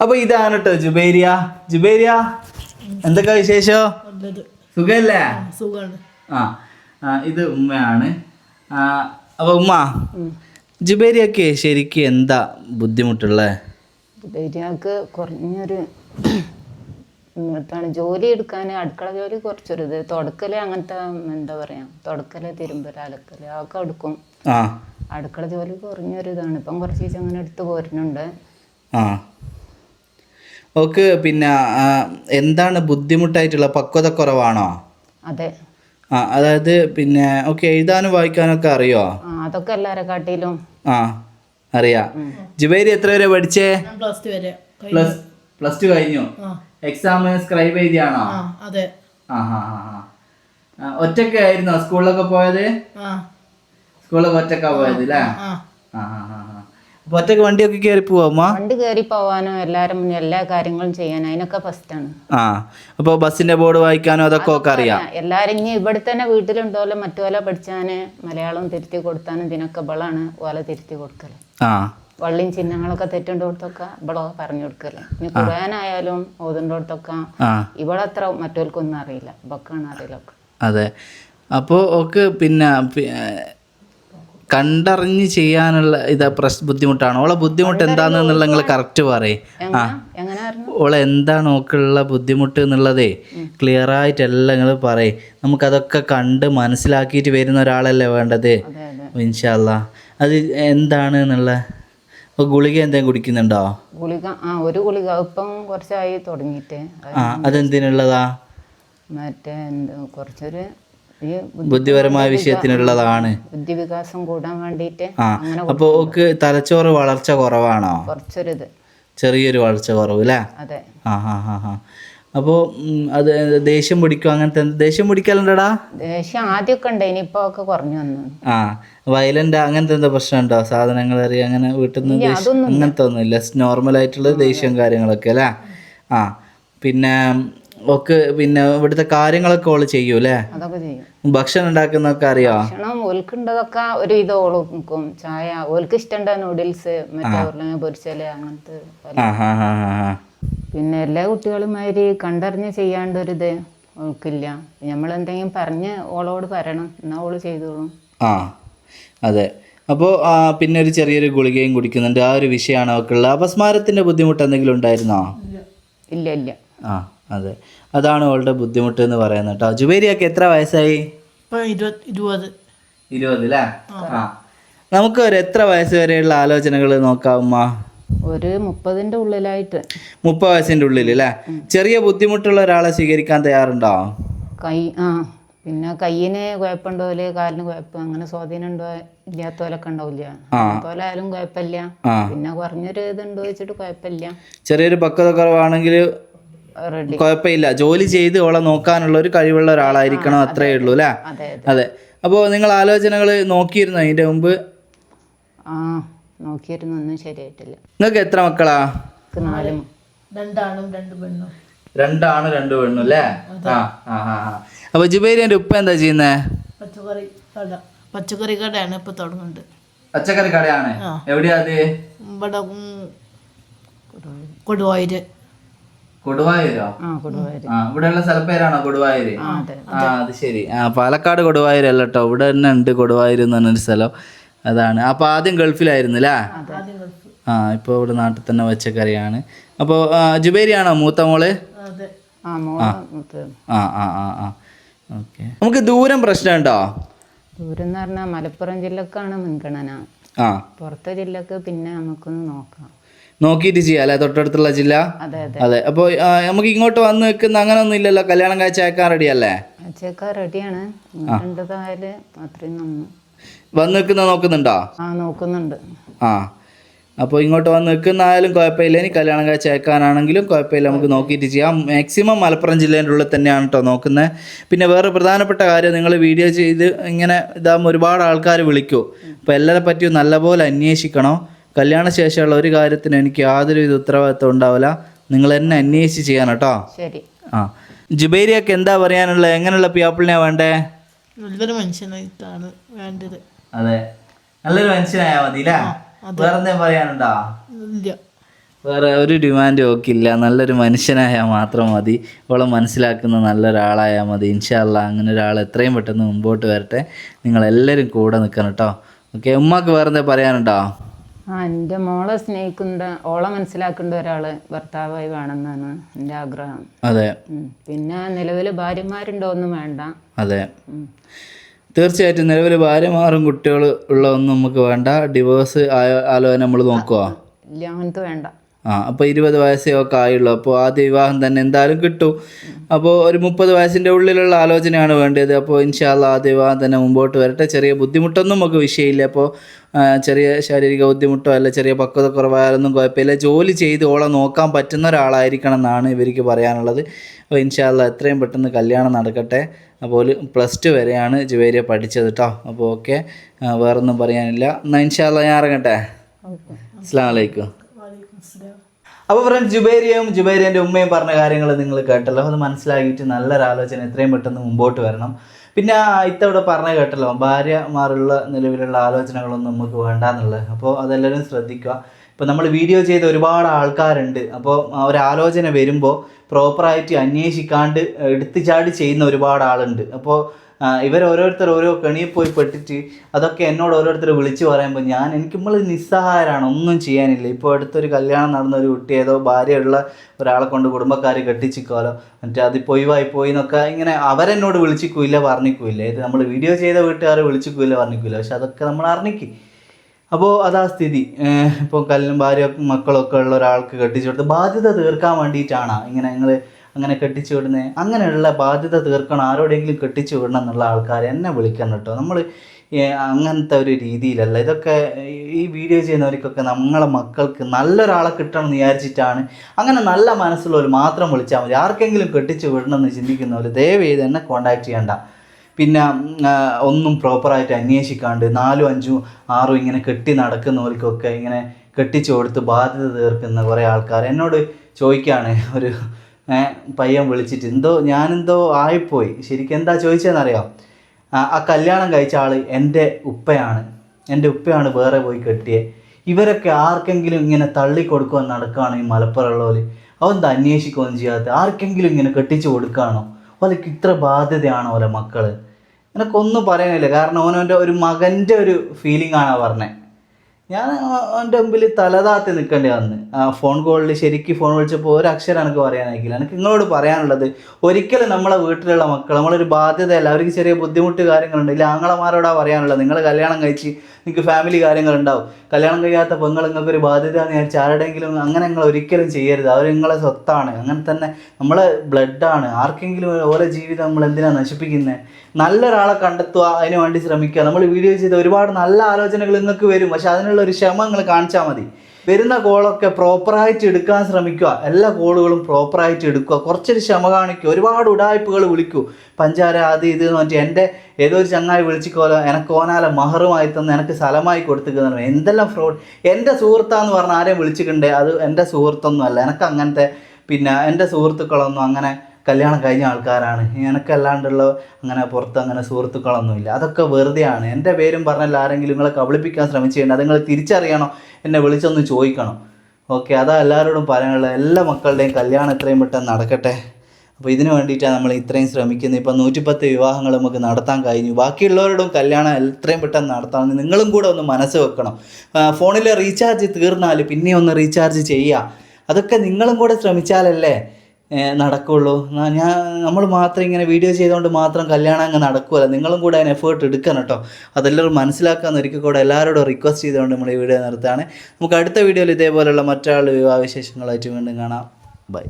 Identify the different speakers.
Speaker 1: അപ്പൊ ഇതാണ് കേട്ടോ ജുബേരിയ. ജുബേരിയ എന്തൊക്കെ വിശേഷോ? സുഖല്ലേ? ആ ആ, ഇത് ഉമ്മയാണ്. ആ, അപ്പൊ ഉമ്മ ജുബേരിയക്ക് ശരിക്കും എന്താ ബുദ്ധിമുട്ടുള്ളത്
Speaker 2: ജുബേരിയക്ക് കുറഞ്ഞൊരു എന്താണ് ജോലി എടുക്കാൻ അടുക്കള ജോലി കുറച്ചൊരു ഇത്. തുടക്കൽ അങ്ങനത്തെ എന്താ പറയാ തുടക്കൽ തിരുമ്പൽ അലക്കൽ അതൊക്കെ എടുക്കും.
Speaker 1: ആ.
Speaker 2: അടുക്കള ജോലി കുറഞ്ഞൊരു ഇതാണ് ഇപ്പം കുറച്ച് ദിവസം അങ്ങനെ എടുത്ത് പോരുന്നുണ്ട്.
Speaker 1: ആ. ഓക്ക് പിന്നെ എന്താണ് ബുദ്ധിമുട്ടായിട്ടുള്ള പക്വത കുറവാണോ?
Speaker 2: അതെ.
Speaker 1: ആ അതായത് പിന്നെ ഓക്കെ എഴുതാനും വായിക്കാനും ഒക്കെ അറിയോ?
Speaker 2: ആ അതൊക്കെ എല്ലാരെ കാട്ടിലും.
Speaker 1: ആ അറിയാ. ജുബേരി എത്ര വരെ പഠിച്ചേ?
Speaker 3: പ്ലസ് ടു വരെ
Speaker 1: പ്ലസ് പ്ലസ് ടു കഴിഞ്ഞു? എക്സാം സ്ക്രൈബ് എഴുതിയാണോ?
Speaker 3: അതെ.
Speaker 1: ആ ഹാ ഹാ ഹാ ആ, സ്കൂളിലൊക്കെ പോയത്?
Speaker 3: ആ.
Speaker 1: സ്കൂളിലൊക്കെ ഒറ്റക്കാ പോയത് അല്ലേ
Speaker 3: ആ.
Speaker 1: ആ ഹാ ഒറ്റയ്ക്ക് വണ്ടിയൊക്കെ കയറി പോവാ
Speaker 2: വണ്ടി കയറി പോവാനോ എല്ലാരും എല്ലാ കാര്യങ്ങളും ചെയ്യാൻ അതിനൊക്കെ ഫസ്റ്റ് ആണ്.
Speaker 1: ആ അപ്പോൾ ബസ്സിന്റെ ബോർഡ് വായിക്കാനോ അതൊക്കെ ഒക്കെ അറിയാം.
Speaker 2: എല്ലാരും ഇനി ഇവിടെ തന്നെ വീട്ടിലുണ്ടോലെ മറ്റുപോലെ പഠിച്ചാന് മലയാളം തിരുത്തി കൊടുത്താനും ഇതിനൊക്കെ ബളാണ് ഓല തിരുത്തി കൊടുക്കൽ.
Speaker 1: ആ.
Speaker 2: വള്ളിയും ചിഹ്നങ്ങളൊക്കെ തെറ്റുണ്ടോടത്തൊക്കെ ഇവളോ പറഞ്ഞു കൊടുക്കൽ. ഇനി ഖുർആനായാലും ഓതുണ്ടോടത്തൊക്കെ
Speaker 1: ആ.
Speaker 2: ഇവളത്ര മറ്റോൾക്കൊന്നും അറിയില്ല. ഇവക്കാണ് അറിയില്ല
Speaker 1: അതെ. അപ്പോൾ ഒക്കെ പിന്നെ കണ്ടറിഞ്ഞ് ചെയ്യാനുള്ള ഇത് പ്രശ് ബുദ്ധിമുട്ടാണ്. ഓളെ ബുദ്ധിമുട്ട് എന്താണെന്നുള്ള നിങ്ങൾ കറക്റ്റ് പറയേ. ആ. ഓളെ എന്താണ് ഓക്കുള്ള ബുദ്ധിമുട്ട് എന്നുള്ളതേ ക്ലിയർ ആയിട്ടെല്ലാം നിങ്ങൾ പറയേ. നമുക്കതൊക്കെ കണ്ട് മനസ്സിലാക്കിയിട്ട് വരുന്ന ഒരാളല്ലേ വേണ്ടത്? ഇൻഷാല്ല അത്. എന്താണ് എന്നുള്ള ഗുളിക എന്തെങ്കിലും കുടിക്കുന്നുണ്ടോ?
Speaker 2: ഗുളിക ആ ഒരു ഗുളിക. ഇപ്പം കുറച്ചായി തുടങ്ങിയിട്ട്.
Speaker 1: ആ അതെന്തിനുള്ളതാ?
Speaker 2: മറ്റേ എന്തോ കുറച്ചൊരു
Speaker 1: ബുദ്ധിപരമായ വിഷയത്തിനുള്ളതാണ്.
Speaker 2: ബുദ്ധിവികാസം കൂടാൻ വേണ്ടിയിട്ട്
Speaker 1: ആ അപ്പോൾ ഓക്ക് തലച്ചോറ് വളർച്ച കുറവാണോ?
Speaker 2: കുറച്ചൊരിത്.
Speaker 1: ചെറിയൊരു വളർച്ച കുറവ് അല്ലേ
Speaker 2: അതെ.
Speaker 1: ആ ഹാ ഹാ ഹാ. അപ്പോൾ അത് ദേഷ്യം പിടിക്കും അങ്ങനത്തെ ദേഷ്യം പിടിക്കലുണ്ടടാ?
Speaker 2: ദേഷ്യം ആദ്യമൊക്കെ ഉണ്ട് ഇനിയിപ്പോ ഒക്കെ കുറഞ്ഞു വന്നു.
Speaker 1: ആ വയലന്റ് അങ്ങനത്തെ എന്താ പ്രശ്നമുണ്ടോ? സാധനങ്ങൾ അറിയാം അങ്ങനെ വീട്ടിൽ നിന്ന് അങ്ങനത്തെ അങ്ങനത്തെ ഒന്നുമില്ല. നോർമൽ ആയിട്ടുള്ള ദേഷ്യം കാര്യങ്ങളൊക്കെ അല്ലേ ആ പിന്നെ ഒക്കെ പിന്നെ ഇവിടുത്തെ കാര്യങ്ങളൊക്കെ ഓൾ ചെയ്യൂ അല്ലേ
Speaker 2: അതൊക്കെ ചെയ്യും.
Speaker 1: ഭക്ഷണം ഉണ്ടാക്കുന്നൊക്കെ അറിയോ?
Speaker 2: ഭക്ഷണം ഓൽക്കുണ്ടതൊക്കെ ഒരു ഇത് ഓൾ നിൽക്കും ചായ ഓൽക്ക് ഇഷ്ടണ്ട നൂഡിൽസ് മറ്റേ ഉരുളങ്ങ പൊരിച്ചൽ അങ്ങനത്തെ പിന്നെ എല്ലാ കുട്ടികളും മാതിരി കണ്ടറിഞ്ഞ് ചെയ്യാണ്ടൊരിത് ഓൾക്കില്ല. നമ്മൾ എന്തെങ്കിലും പറഞ്ഞ് ഓളോട് പറയണം. എന്നാ ഓൾ ചെയ്തോളും.
Speaker 1: ആ അതെ. അപ്പോൾ പിന്നെ ഒരു ചെറിയൊരു ഗുളികയും കുടിക്കുന്നുണ്ട്. ആ ഒരു വിഷയമാണ് അവൾക്കുള്ളത്. അപസ്മാരത്തിന്റെ ബുദ്ധിമുട്ട് എന്തെങ്കിലും ഉണ്ടായിരുന്നോ?
Speaker 2: ഇല്ല ഇല്ല.
Speaker 1: ആ. അതെ. അതാണ് അവളുടെ ബുദ്ധിമുട്ട് എന്ന് പറയുന്നത് കേട്ടോ ജുബേരിയൊക്കെ എത്ര വയസ്സായി?
Speaker 3: ഇരുപത്. ഇരുപത്
Speaker 1: അല്ലേ ആ. നമുക്ക് ഒരു എത്ര വയസ്സ് വരെയുള്ള ആലോചനകൾ നോക്കാവുമ്മ
Speaker 2: ഒരു മുപ്പതിന്റെ ഉള്ളിലായിട്ട്.
Speaker 1: മുപ്പത് വയസ്സിന്റെ ഉള്ളിൽ അല്ലേ ചെറിയ ബുദ്ധിമുട്ടുള്ള ഒരാളെ സ്വീകരിക്കാൻ തയ്യാറുണ്ടോ?
Speaker 2: കൈ ആ. പിന്നെ കയ്യിന് കുഴപ്പമുണ്ടോൽ കാലിന് കുഴപ്പം? അങ്ങനെ സ്വാധീനം ഉണ്ടോ? ഇല്ലാത്തോലൊക്കെ ഉണ്ടാവില്ല. ആയാലും കുഴപ്പമില്ല. പിന്നെ കുറഞ്ഞൊരു ഇതുണ്ടോ വെച്ചിട്ട് കുഴപ്പമില്ല.
Speaker 1: ചെറിയൊരു പക്വത കുറവാണെങ്കിൽ കുഴപ്പമില്ല. ജോലി ചെയ്ത് ഓളെ നോക്കാനുള്ള ഒരു കഴിവുള്ള ഒരാളായിരിക്കണം അത്രേ ഉള്ളൂ അല്ലേ?
Speaker 2: അതെ
Speaker 1: അപ്പോൾ നിങ്ങൾ ആലോചനകൾ നോക്കിയിരുന്നോ അതിന്റെ മുമ്പ്?
Speaker 2: ആ നോക്കിയിരുന്നൊന്നും ശരിയായിട്ടില്ല.
Speaker 1: നിങ്ങൾക്ക് എത്ര മക്കളാ?
Speaker 2: എനിക്ക് നാല്
Speaker 3: രണ്ടാണും രണ്ട് പെണ്ണും.
Speaker 1: രണ്ടാണ് രണ്ട് പെണ്ണും അല്ലേ? ആ ആ. അപ്പൊ ജുബൈരിന്റെ ഉപ്പ എന്താ ചെയ്യുന്നേ?
Speaker 3: പച്ചക്കറി കട. പച്ചക്കറി കടയാണ് ഇപ്പൊ തുടങ്ങുന്നത്.
Speaker 1: പച്ചക്കറി കടയാണ്. എവിടെയാ അത്?
Speaker 3: ഇവിടെ കൊടുവായൂര്.
Speaker 1: കൊടുവായൂരോ?
Speaker 2: ആ
Speaker 1: ഇവിടെയുള്ള സ്ഥലപ്പേരാണോ കൊടുവായൂര്?
Speaker 2: ആ അതെ
Speaker 1: ആ അത്. ശരി. ആ പാലക്കാട് കൊടുവായൂര് അല്ല കേട്ടോ ഇവിടെ തന്നെ ഉണ്ട് കൊടുവായൂർ എന്ന് പറഞ്ഞൊരു സ്ഥലം. അതാണ്. അപ്പൊ ആദ്യം ഗൾഫിലായിരുന്നു അല്ലേ ആ ഇപ്പൊ ഇവിടെ നാട്ടിൽ തന്നെ പച്ചക്കറിയാണ്. അപ്പോ ജുബേരിയാണോ മൂത്ത മോൾ?
Speaker 3: അതെ.
Speaker 2: ആ മോൾ മൂത്ത്
Speaker 1: ആ ആ ആ ആ. ഓക്കെ. നമുക്ക് ദൂരം പ്രശ്നമുണ്ടോ
Speaker 2: ദൂരം എന്ന് പറഞ്ഞാൽ മലപ്പുറം ജില്ലക്കാണ് മുൻഗണന.
Speaker 1: ആ.
Speaker 2: പുറത്തെ ജില്ലക്ക് പിന്നെ നമുക്കൊന്ന് നോക്കാം.
Speaker 1: നോക്കിയിട്ട് ചെയ്യാം അല്ലെ? തൊട്ടടുത്തുള്ള ജില്ല?
Speaker 2: അതെ
Speaker 1: അപ്പോൾ നമുക്ക് ഇങ്ങോട്ട് വന്ന് നിൽക്കുന്ന അങ്ങനെ ഒന്നും ഇല്ലല്ലോ? കല്യാണം കാഴ്ച അയക്കാൻ റെഡി അല്ലേ
Speaker 2: റെഡിയാണ്
Speaker 1: വന്ന് നിൽക്കുന്ന നോക്കുന്നുണ്ടോ?
Speaker 2: നോക്കുന്നുണ്ട്.
Speaker 1: ആ. അപ്പോൾ ഇങ്ങോട്ട് വന്ന് നിൽക്കുന്നതായാലും കുഴപ്പമില്ല. ഇനി കല്യാണം കാഴ്ച അയക്കാനാണെങ്കിലും കുഴപ്പമില്ല. നമുക്ക് നോക്കിയിട്ട് ചെയ്യാം. മാക്സിമം മലപ്പുറം ജില്ലേന്റെ ഉള്ളിൽ തന്നെയാണ് കേട്ടോ നോക്കുന്നത് പിന്നെ വേറെ പ്രധാനപ്പെട്ട കാര്യം നിങ്ങൾ വീഡിയോ ചെയ്ത് ഇങ്ങനെ ഇതാകുമ്പോൾ ഒരുപാട് ആൾക്കാർ വിളിക്കൂ. അപ്പോൾ എല്ലാവരെ പറ്റിയും നല്ലപോലെ അന്വേഷിക്കണം. കല്യാണ ശേഷമുള്ള ഒരു കാര്യത്തിന് എനിക്ക് യാതൊരു വിധ ഉത്തരവാദിത്വം ഉണ്ടാവില്ല. നിങ്ങൾ എന്നെ അന്വേഷിച്ച് ചെയ്യാൻ കേട്ടോ.
Speaker 2: ശരി.
Speaker 1: ആ. ജുബേരിയൊക്കെ എന്താ പറയാനുള്ളത്? എങ്ങനെയുള്ള പിയാപ്പിളിനെ വേണ്ടേ?
Speaker 3: നല്ലൊരു മനുഷ്യനായിട്ടാണ് വേണ്ടത്.
Speaker 1: അതെ. നല്ലൊരു മനുഷ്യനായാ മതി വേറെന്താ വേറെ എന്തെങ്കിലും പറയാനുണ്ടോ?
Speaker 3: ഇല്ല.
Speaker 1: വേറെ ഒരു ഡിമാൻഡും ഓക്കില്ല. നല്ലൊരു മനുഷ്യനായാൽ മാത്രം മതി. ഇവളെ മനസ്സിലാക്കുന്ന നല്ലൊരാളായാൽ മതി. ഇൻഷാല്ല അങ്ങനെ ഒരാൾ എത്രയും പെട്ടെന്ന് മുമ്പോട്ട് വരട്ടെ. നിങ്ങളെല്ലാവരും കൂടെ നിൽക്കണം കേട്ടോ. ഓക്കെ ഉമ്മാക്ക് വേറെന്താ പറയാനുണ്ടോ?
Speaker 2: ആ എന്റെ മോളെ സ്നേഹിക്കുന്ന ഓളെ മനസ്സിലാക്കേണ്ട ഒരാൾ ഭർത്താവായി വേണമെന്നാണ് എന്റെ ആഗ്രഹം.
Speaker 1: അതെ.
Speaker 2: പിന്നെ നിലവിൽ ഭാര്യമാരുണ്ടോ ഒന്നും വേണ്ട.
Speaker 1: അതെ. തീർച്ചയായിട്ടും നിലവിൽ ഭാര്യമാരും കുട്ടികൾ ഉള്ള ഒന്നും നമുക്ക് വേണ്ട. ഡിവോഴ്സ് ആലോചന നമ്മൾ നോക്കുക
Speaker 2: ഇല്ല അങ്ങനത്തെ വേണ്ട.
Speaker 1: ആ അപ്പോൾ ഇരുപത് വയസ്സേ ഒക്കെ ആയുള്ളൂ. അപ്പോൾ ആദ്യ വിവാഹം തന്നെ എന്തായാലും കിട്ടും. അപ്പോൾ ഒരു മുപ്പത് വയസ്സിന്റെ ഉള്ളിലുള്ള ആലോചനയാണ് വേണ്ടത്. അപ്പോൾ ഇൻഷാല്ല ആദ്യ വിവാഹം തന്നെ മുമ്പോട്ട് വരട്ടെ. ചെറിയ ബുദ്ധിമുട്ടൊന്നും നമുക്ക് വിഷയമില്ല. അപ്പോൾ ചെറിയ ശാരീരിക ബുദ്ധിമുട്ടോ അല്ല ചെറിയ പക്വത കുറവായാലൊന്നും കുഴപ്പമില്ല. ജോലി ചെയ്ത് ഓളെ നോക്കാൻ പറ്റുന്ന ഒരാളായിരിക്കണം എന്നാണ് ഇവർക്ക് പറയാനുള്ളത്. അപ്പോൾ ഇൻഷാല്ല എത്രയും പെട്ടെന്ന് കല്യാണം നടക്കട്ടെ. അപ്പോൾ പ്ലസ് ടു വരെയാണ് ജുവേരിയ പഠിച്ചത് കേട്ടോ അപ്പോൾ ഓക്കെ. വേറൊന്നും പറയാനില്ല. എന്നാൽ ഇൻഷാല്ല ഞാൻ ഇറങ്ങട്ടെ. അസ്സാം വലൈക്കും അപ്പോൾ ഫ്രണ്ട്സ് ജുബേരിയും ജുബേരിയന്റെ ഉമ്മയും പറഞ്ഞ കാര്യങ്ങൾ നിങ്ങൾ കേട്ടല്ലോ. അത് മനസ്സിലാക്കിയിട്ട് നല്ലൊരു ആലോചന എത്രയും പെട്ടെന്ന് മുമ്പോട്ട് വരണം. പിന്നെ ഇത്തവിടെ പറഞ്ഞ കേട്ടല്ലോ ഭാര്യമാരുള്ള നിലവിലുള്ള ആലോചനകളൊന്നും നമുക്ക് വേണ്ടാന്നുള്ളത് അപ്പോൾ അതെല്ലാവരും ശ്രദ്ധിക്കുക. ഇപ്പോൾ നമ്മൾ വീഡിയോ ചെയ്ത ഒരുപാട് ആൾക്കാരുണ്ട്. അപ്പോൾ ഒരാലോചന വരുമ്പോൾ പ്രോപ്പറായിട്ട് അന്വേഷിക്കാണ്ട് എടുത്തു ചാടി ചെയ്യുന്ന ഒരുപാട് ആളുണ്ട്. അപ്പോൾ ഇവർ ഓരോരുത്തർ ഓരോ കെണിയിൽ പോയി പെട്ടിട്ട് അതൊക്കെ എന്നോട് ഓരോരുത്തർ വിളിച്ചു പറയുമ്പോൾ ഞാൻ എനിക്ക് നമ്മൾ നിസ്സഹായരാണ് ഒന്നും ചെയ്യാനില്ല. ഇപ്പോൾ അടുത്തൊരു കല്യാണം നടന്ന ഒരു കുട്ടി ഏതോ ഭാര്യയുള്ള ഒരാളെ കൊണ്ട് കുടുംബക്കാർ കെട്ടിച്ചിക്കോലോ. മറ്റേ അതിപ്പോൾ ഒഴിവായി പോയി എന്നൊക്കെ ഇങ്ങനെ അവരെന്നോട് വിളിച്ചിക്കൂല്ല പറഞ്ഞിക്കൂല്ല. ഇത് നമ്മൾ വീഡിയോ ചെയ്ത വീട്ടുകാരെ വിളിച്ചിക്കൂല്ല പറഞ്ഞിക്കൂല്ല. പക്ഷെ അതൊക്കെ നമ്മൾ അറിഞ്ഞിക്ക്. അപ്പോൾ അതാ സ്ഥിതി. ഇപ്പോൾ കല്ലും ഭാര്യ മക്കളൊക്കെ ഉള്ള ഒരാൾക്ക് കെട്ടിച്ചു കൊടുത്ത് ബാധ്യത തീർക്കാൻ വേണ്ടിയിട്ടാണ് ഇങ്ങനെ നിങ്ങൾ അങ്ങനെ കെട്ടിച്ചു വിടുന്നത് അങ്ങനെയുള്ള ബാധ്യത തീർക്കണം. ആരോടെങ്കിലും കെട്ടിച്ചു വിടണം എന്നുള്ള ആൾക്കാർ എന്നെ വിളിക്കണം കേട്ടോ. നമ്മൾ അങ്ങനത്തെ ഒരു രീതിയിലല്ല. ഇതൊക്കെ ഈ വീഡിയോ ചെയ്യുന്നവർക്കൊക്കെ നമ്മളെ മക്കൾക്ക് നല്ലൊരാളെ കിട്ടണം എന്ന് വിചാരിച്ചിട്ടാണ് അങ്ങനെ നല്ല മനസ്സുള്ളവർ മാത്രം വിളിച്ചാൽ മതി. ആർക്കെങ്കിലും കെട്ടിച്ചു വിടണമെന്ന് ചിന്തിക്കുന്നവർ ദയവ് ചെയ്ത് എന്നെ കോൺടാക്ട് ചെയ്യണ്ട. പിന്നെ ഒന്നും പ്രോപ്പറായിട്ട് അന്വേഷിക്കാണ്ട് നാലും അഞ്ചും ആറും ഇങ്ങനെ കെട്ടി നടക്കുന്നവർക്കൊക്കെ ഇങ്ങനെ കെട്ടിച്ചു കൊടുത്ത് ബാധ്യത തീർക്കുന്ന കുറേ ആൾക്കാർ എന്നോട് ചോദിക്കുകയാണ് ഒരു പയ്യൻ വിളിച്ചിട്ട് എന്തോ ഞാനെന്തോ ആയിപ്പോയി. ശരിക്കും എന്താ ചോദിച്ചതെന്നറിയാം? ആ കല്യാണം കഴിച്ച ആൾ എന്റെ ഉപ്പയാണ്. എന്റെ ഉപ്പയാണ് വേറെ പോയി കെട്ടിയത് ഇവരൊക്കെ ആർക്കെങ്കിലും ഇങ്ങനെ തള്ളിക്കൊടുക്കുവാൻ നടക്കുകയാണ് ഈ മലപ്പുറമുള്ളവർ അതെന്താ അന്വേഷിക്കുകയൊന്നും ചെയ്യാത്ത? ആർക്കെങ്കിലും ഇങ്ങനെ കെട്ടിച്ചു കൊടുക്കുകയാണോ ഓലക്ക് ഇത്ര ബാധ്യതയാണോ ഓലെ മക്കൾ? എനിക്കൊന്നും പറയാനില്ല. കാരണം ഓനവന്റെ ഒരു മകന്റെ ഒരു ഫീലിംഗ് ആണ് പറഞ്ഞത് ഞാൻ അവന്റെ മുമ്പിൽ തലതാത്തി നിൽക്കേണ്ടി വന്ന്. ഫോൺ കോളിൽ ശരിക്കും ഫോൺ വിളിച്ചപ്പോൾ ഒരു അക്ഷരം എനിക്ക് പറയാനായിക്കില്ല. എനിക്ക് നിങ്ങളോട് പറയാനുള്ളത് ഒരിക്കലും നമ്മളെ വീട്ടിലുള്ള മക്കൾ നമ്മളൊരു ബാധ്യതയല്ല അവർക്ക് ചെറിയ ബുദ്ധിമുട്ട് കാര്യങ്ങളുണ്ട് ഇല്ല ആങ്ങളമാരോടാ പറയാനുള്ളത് നിങ്ങൾ കല്യാണം കഴിച്ച് നിങ്ങൾക്ക് ഫാമിലി കാര്യങ്ങളുണ്ടാവും. കല്യാണം കഴിയാത്ത പെങ്ങൾ നിങ്ങൾക്ക് ഒരു ബാധ്യത എന്ന് വിചാരിച്ച് ആരുടെയെങ്കിലും അങ്ങനെ നിങ്ങൾ ഒരിക്കലും ചെയ്യരുത് അവർ നിങ്ങളെ സ്വത്താണ്. അങ്ങനെ തന്നെ നമ്മളെ ബ്ലഡാണ് ആർക്കെങ്കിലും ഓരോ ജീവിതം നമ്മൾ എന്തിനാണ് നശിപ്പിക്കുന്നത് നല്ലൊരാളെ കണ്ടെത്തുക അതിന് വേണ്ടി ശ്രമിക്കുക. നമ്മൾ വീഡിയോ ചെയ്ത ഒരുപാട് നല്ല ആലോചനകൾ നിങ്ങൾക്ക് വരും പക്ഷെ അതിനുള്ള ഒരു ക്ഷമ നിങ്ങൾ കാണിച്ചാൽ മതി. വരുന്ന കോളൊക്കെ പ്രോപ്പറായിട്ട് എടുക്കാൻ ശ്രമിക്കുക. എല്ലാ കോളുകളും പ്രോപ്പറായിട്ട് എടുക്കുക. കുറച്ചൊരു ക്ഷമ കാണിക്കുക. ഒരുപാട് ഉടായ്പകൾ വിളിക്കൂ. പഞ്ചാര അത് ഇത് എന്ന് പറഞ്ഞാൽ എന്റെ ഏതോ ഒരു ചങ്ങായി വിളിച്ചിക്കോലോ എനക്ക് ഓനാല മഹറുമായി തന്ന് എനിക്ക് സ്ഥലമായി കൊടുത്തിരിക്കുന്നു എന്തെല്ലാം ഫ്രോഡ് എന്റെ സുഹൃത്താന്ന് പറഞ്ഞാൽ ആരെയും വിളിച്ചിട്ടുണ്ടേ? അത് എന്റെ സുഹൃത്തൊന്നും അല്ല. എനിക്ക് അങ്ങനത്തെ പിന്നെ എന്റെ സുഹൃത്തുക്കളൊന്നും അങ്ങനെ കല്യാണം കഴിഞ്ഞ ആൾക്കാരാണ്. എനിക്കല്ലാണ്ടുള്ള അങ്ങനെ പുറത്ത് അങ്ങനെ സുഹൃത്തുക്കളൊന്നുമില്ല. അതൊക്കെ വെറുതെയാണ്. എന്റെ പേരും പറഞ്ഞാൽ ആരെങ്കിലും നിങ്ങളെ കബളിപ്പിക്കാൻ ശ്രമിച്ചിട്ടുണ്ട് അത് നിങ്ങൾ തിരിച്ചറിയണം? എന്നെ വിളിച്ചൊന്ന് ചോദിക്കണം. ഓക്കെ അതാ എല്ലാവരോടും പറയാനുള്ളത്. എല്ലാ മക്കളുടെയും കല്യാണം എത്രയും പെട്ടെന്ന് നടക്കട്ടെ. അപ്പോൾ ഇതിന് വേണ്ടിയിട്ടാണ് നമ്മൾ ഇത്രയും ശ്രമിക്കുന്നത്. ഇപ്പം നൂറ്റിപ്പത്ത് വിവാഹങ്ങൾ നമുക്ക് നടത്താൻ കഴിഞ്ഞു. ബാക്കിയുള്ളവരോടും കല്യാണം എത്രയും പെട്ടെന്ന് നടത്താമെന്ന് നിങ്ങളും കൂടെ ഒന്ന് മനസ്സ് വെക്കണം. ഫോണിലെ റീചാർജ് തീർന്നാൽ പിന്നെ ഒന്ന് റീചാർജ് ചെയ്യുക. അതൊക്കെ നിങ്ങളും കൂടെ ശ്രമിച്ചാലല്ലേ ഏ, നടക്കുള്ളൂ. ന- ഞാൻ നമ്മൾ മാത്രം ഇങ്ങനെ വീഡിയോ ചെയ്തുകൊണ്ട് മാത്രം കല്യാണം അങ്ങ് നടക്കുമല്ല നിങ്ങളും കൂടെ അതിന് എഫേർട്ട് എടുക്കണം കേട്ടോ. അതെല്ലാവരും മനസ്സിലാക്കാൻ ഒരിക്കൽ കൂടെ എല്ലാവരോടും റിക്വസ്റ്റ് ചെയ്തുകൊണ്ട് നമ്മൾ ഈ വീഡിയോ നിർത്താണ് നമുക്ക് അടുത്ത വീഡിയോയിൽ ഇതേപോലെയുള്ള മറ്റൊരാൾ വിവാഹ വിശേഷങ്ങളായിട്ട് വീണ്ടും കാണാം. ബൈ